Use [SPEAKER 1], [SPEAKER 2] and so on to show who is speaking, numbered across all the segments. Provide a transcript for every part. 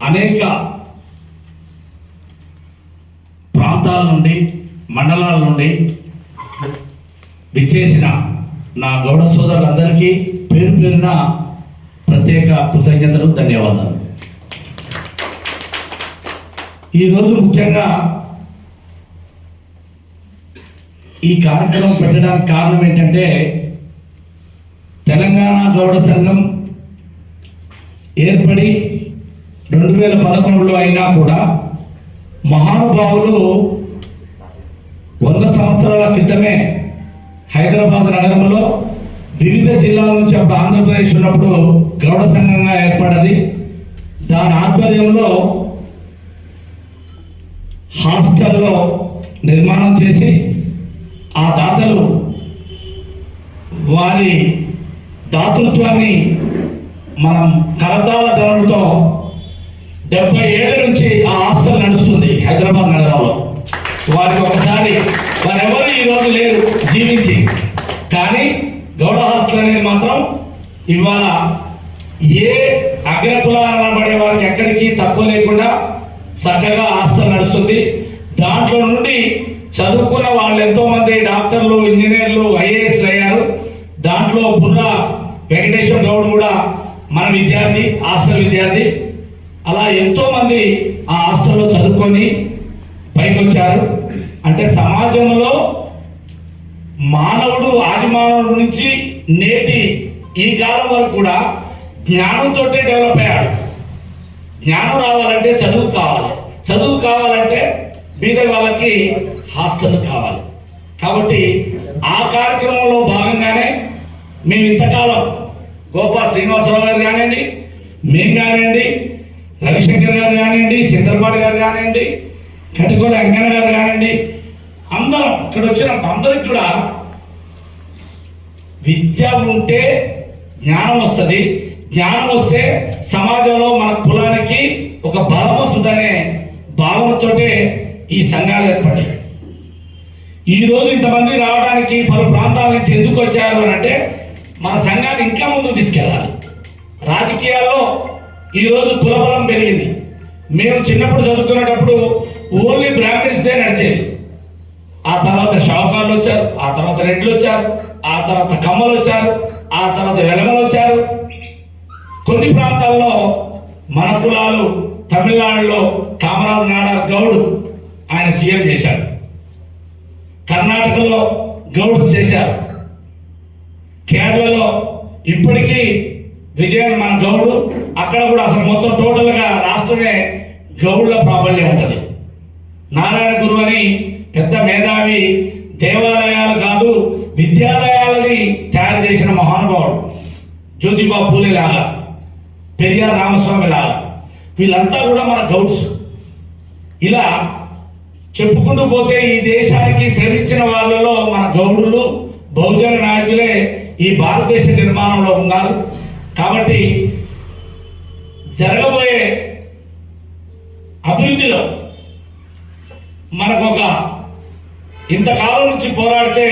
[SPEAKER 1] అనేక ప్రాంతాల నుండి మండలాల నుండి విచ్చేసిన నా గౌడ సోదరులందరికీ పేరు పేరున ప్రత్యేక కృతజ్ఞతలు ధన్యవాదాలు. ఈరోజు ముఖ్యంగా ఈ కార్యక్రమం పెట్టడానికి కారణం ఏంటంటే తెలంగాణ గౌడ సంఘం ఏర్పడి రెండు వేల పదకొండులో అయినా కూడా మహానుభావులు వంద సంవత్సరాల క్రితమే హైదరాబాద్ నగరంలో వివిధ జిల్లాల నుంచి అప్పుడు ఆంధ్రప్రదేశ్ ఉన్నప్పుడు గౌడ సంఘంగా ఏర్పడది. దాని ఆధ్వర్యంలో హాస్టల్లో నిర్మాణం చేసి ఆ దాతలు వారి దాతృత్వాన్ని మనం కరతాల ధరలతో డెబ్బై ఏళ్ళ నుంచి ఆ హాస్టల్ నడుస్తుంది హైదరాబాద్ నగరంలో. వారికి ఒకసారి వారెవరు ఈరోజు లేరు జీవించి. కానీ గౌడ హాస్టల్ అనేది మాత్రం ఇవాళ ఏ అగ్రకులాల పడే వారికి ఎక్కడికి తక్కువ లేకుండా చక్కగా హాస్టల్ నడుస్తుంది. దాంట్లో నుండి చదువుకున్న వాళ్ళు ఎంతోమంది డాక్టర్లు ఇంజనీర్లు ఐఏఎస్లు అయ్యారు. దాంట్లో బుర్రా వెంకటేశ్వర గౌడ్ కూడా మన విద్యార్థి హాస్టల్ విద్యార్థి. అలా ఎంతో మంది ఆ హాస్టల్లో చదువుకొని పైకి వచ్చారు అంటే సమాజంలో మానవుడు ఆదిమానవుడు నుంచి నేటి ఈ కాలం వరకు కూడా జ్ఞానంతో డెవలప్ అయ్యాడు. జ్ఞానం రావాలంటే చదువు కావాలి. చదువు కావాలంటే బీద వాళ్ళకి హాస్టల్ కావాలి. కాబట్టి ఆ కార్యక్రమంలో భాగంగానే మేము ఇంతకాలం గోపా శ్రీనివాసరావు గారు కానివ్వండి మేము కానివ్వండి రవిశంకర్ గారు కానివ్వండి చంద్రబాబు గారు కానివ్వండి కటికోల వెంకన్న గారు కానివ్వండి అందరం ఇక్కడ వచ్చిన అందరికి కూడా విద్య ఉంటే జ్ఞానం వస్తుంది. జ్ఞానం వస్తే సమాజంలో మన కులానికి ఒక బలం వస్తుందనే భావనతోటే ఈ సంఘాలు ఏర్పడ్డాయి. ఈ రోజు ఇంతమంది రావడానికి పలు ప్రాంతాల నుంచి ఎందుకు వచ్చారు అని అంటే మన సంఘాన్ని ఇంకా ముందుకు తీసుకెళ్ళాలి. రాజకీయాల్లో ఈరోజు కులబలం పెరిగింది. మేము చిన్నప్పుడు చదువుకునేటప్పుడు ఓన్లీ బ్రాహ్మిన్స్దే నడిచేది. ఆ తర్వాత షావుకారులు వచ్చారు ఆ తర్వాత రెడ్లు వచ్చారు ఆ తర్వాత కమ్మలు వచ్చారు ఆ తర్వాత వెలమలు వచ్చారు. కొన్ని ప్రాంతాల్లో మన కులాలు తమిళనాడులో కామరాజు నాడ గౌడ్ ఆయన సీఎం చేశాడు కర్ణాటకలో గౌడ్స్ చేశారు. కేరళలో ఇప్పటికీ విజయన్ మన గౌడు అక్కడ కూడా అసలు మొత్తం టోటల్గా రాష్ట్రమే గౌడుల ప్రాబల్యం ఉంటుంది. నారాయణ గురు అని పెద్ద మేధావి దేవాలయాలు కాదు విద్యాలయాలని తయారు చేసిన మహానుభావుడు జ్యోతిబా పూలే లాగా పెరియార్ రామస్వామి లాగా. వీళ్ళంతా కూడా మన గౌడ్స్. ఇలా చెప్పుకుంటూ పోతే ఈ దేశానికి శ్రమించిన వాళ్ళలో మన గౌడులు బహుజన నాయకులే ఈ భారతదేశ నిర్మాణంలో ఉన్నారు. కాబట్టి జరగబోయే అభివృద్ధిలో మనకు ఒక ఇంతకాలం నుంచి పోరాడితే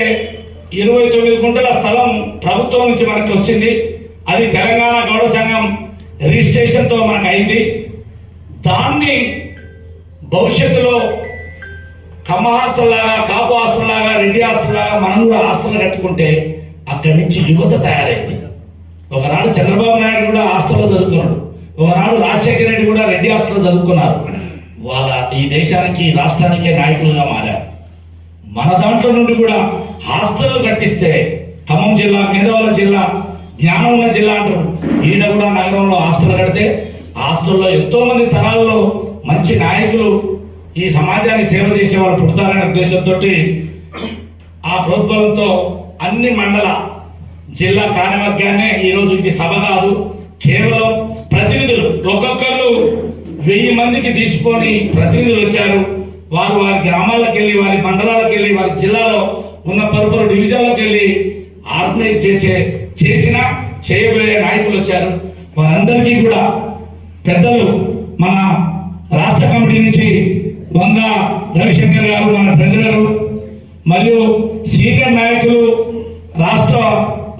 [SPEAKER 1] ఇరవై తొమ్మిది గుంటల స్థలం ప్రభుత్వం నుంచి మనకి వచ్చింది. అది తెలంగాణ గౌడ సంఘం రిజిస్ట్రేషన్తో మనకు అయింది. దాన్ని భవిష్యత్తులో కమ్మ హాస్టల్ లాగా కాపు హాస్టల్ లాగా రెడ్డి హాస్టల్ లాగా మనం కూడా హాస్టల్ కట్టుకుంటే అక్కడి నుంచి యువత తయారైంది. ఒకనాడు చంద్రబాబు నాయుడు కూడా హాస్టల్లో చదువుకున్నాడు. ఒకనాడు రాజశేఖర రెడ్డి కూడా రెడ్డి హాస్టల్లో చదువుకున్నారు. వాళ్ళ ఈ దేశానికి రాష్ట్రానికే నాయకులుగా మారారు. మన దాంట్లో నుండి కూడా హాస్టల్ కట్టిస్తే ఖమ్మం జిల్లా మేధావుల జిల్లా జ్ఞానం ఉన్న జిల్లా అంటారు. ఈడ కూడా నగరంలో హాస్టల్ కడితే హాస్టల్లో ఎంతో మంది తరాల్లో మంచి నాయకులు ఈ సమాజానికి సేవ చేసే వాళ్ళు పుడతారనే ఉద్దేశంతో ఆ ప్రోద్బలంతో అన్ని మండల జిల్లా కార్యవర్గానే ఈరోజు ఇది సభ కాదు. కేవలం ప్రతినిధులు ఒక్కొక్కరు వెయ్యి మందికి తీసుకొని ప్రతినిధులు వచ్చారు. వారు వారి గ్రామాలకు వెళ్ళి వారి మండలాలకు వెళ్ళి వారి జిల్లాలో ఉన్న పరుపరు డివిజన్లకు వెళ్ళి ఆర్గనైజ్ చేసే చేసిన చేయబోయే నాయకులు వచ్చారు. వారందరికీ కూడా పెద్దలు మన రాష్ట్ర కమిటీ నుంచి వంద రవిశంకర్ గారు మన ప్రజలు మరియు సీనియర్ నాయకులు రాష్ట్ర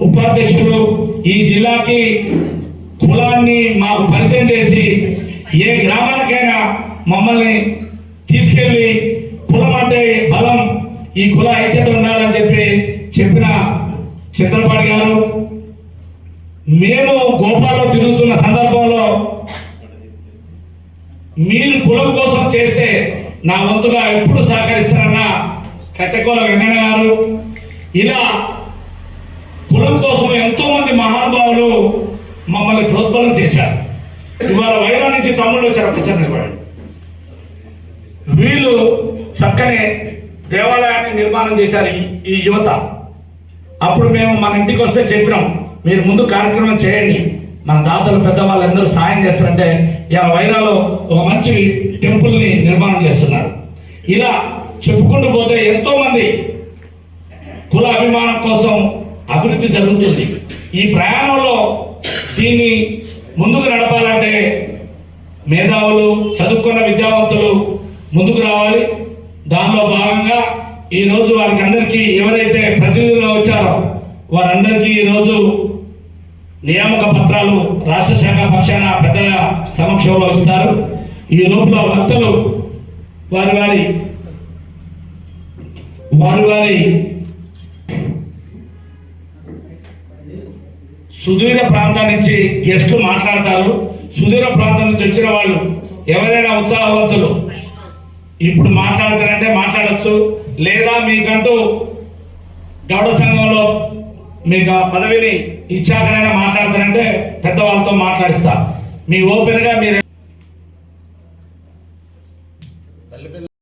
[SPEAKER 1] ఉపాధ్యక్షుడు ఈ జిల్లాకి కులాన్ని మాకు పరిచయం చేసి ఏ గ్రామానికైనా మమ్మల్ని తీసుకెళ్ళి కులం అంటే బలం ఈ కుల ఐక్యత ఉండాలని చెప్పి చెప్పిన చంద్రపాటి గారు. మేము గోపాల్లో తిరుగుతున్న సందర్భంలో మీరు కులం కోసం చేస్తే నా వంతుగా ఎప్పుడు సహకరిస్తారన్న కట్టెకోల వెంకన్న గారు. ఇలా కులం కోసం ఎంతో మంది మహానుభావులు మమ్మల్ని ప్రోద్బలం చేశారు ఇవాళ వైరా నుంచి తమ్ముళ్ళు వీళ్ళు చక్కనే దేవాలయాన్ని నిర్మాణం చేశారు ఈ- యువత. అప్పుడు మేము మన ఇంటికి వస్తే చెప్పినాం మీరు ముందు కార్యక్రమం చేయండి. మన దాతలు పెద్దవాళ్ళందరూ సాయం చేస్తారంటే ఇలా వైరాలో ఒక మంచి టెంపుల్ని నిర్మాణం చేస్తున్నారు. ఇలా చెప్పుకుంటూ పోతే ఎంతోమంది కుల అభిమానం కోసం అభివృద్ధి జరుగుతుంది. ఈ ప్రయాణంలో దీన్ని ముందుకు నడపాలంటే మేధావులు చదువుకున్న విద్యావంతులు ముందుకు రావాలి. దానిలో భాగంగా ఈరోజు వారికి అందరికీ ఎవరైతే ప్రతినిధులుగా వచ్చారో వారందరికీ ఈరోజు నియామక పత్రాలు రాష్ట్ర శాఖ పక్షాన పెద్దల సమక్షంలో ఇస్తారు. ఈ లోపల భక్తులు వారి వారి వారి వారి సుదూర ప్రాంతం నుంచి గెస్టులు మాట్లాడతారు. సుదూర ప్రాంతం నుంచి వచ్చిన వాళ్ళు ఎవరైనా ఉత్సాహవంతులు? ఇప్పుడు మాట్లాడతారంటే మాట్లాడచ్చు. లేదా మీకంటూ గౌడ సంఘంలో మీకు ఆ పదవిని ఇచ్చాకనైనా మాట్లాడతారంటే పెద్దవాళ్ళతో మాట్లాడిస్తా. మీ ఓపెన్గా మీరు